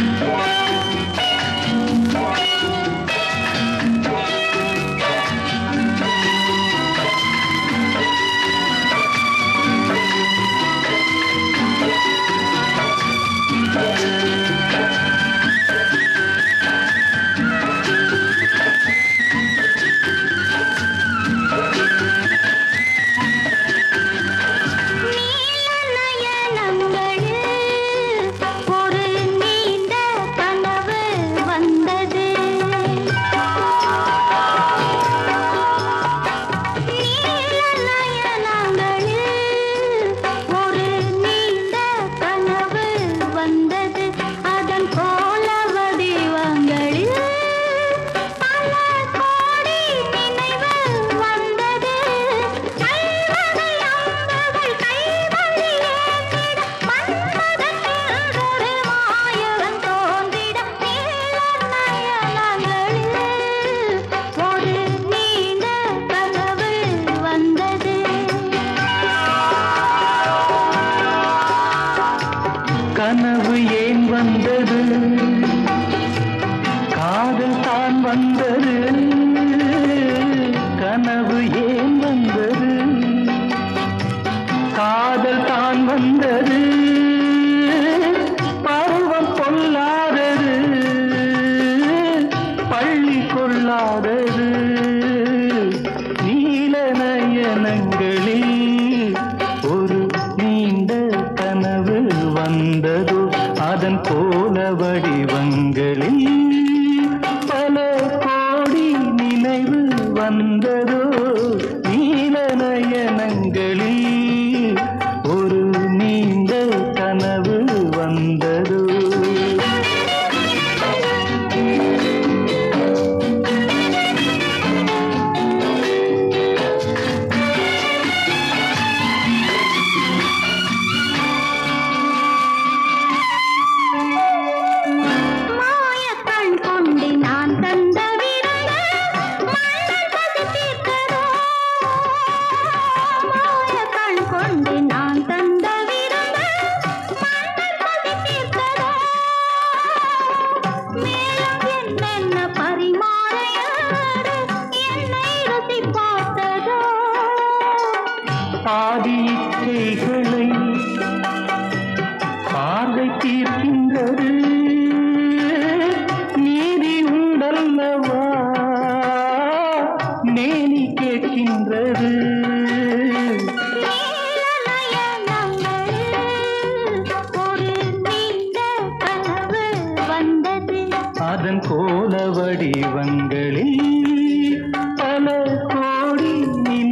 Bye. கனவு ஏன் வந்தது? காதல் தான் வந்தது. கனவு ஏன் வந்தது? காதல் தான் வந்தது. பருவம் பொல்லாதது. பள்ளி கொள்ளாதது. நீல நயனங்கள் வந்ததோ அதன் போல வடிவங்களில் பல கோடி நினைவு வந்தது பாதி இச்சைகளை பார்வை தீர்க்கின்றது. நீதி உண்டல்லவா? நேனி கேட்கின்றது. அதன் கோல வடிவங்களில்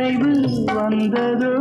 நினைவு வந்ததோ.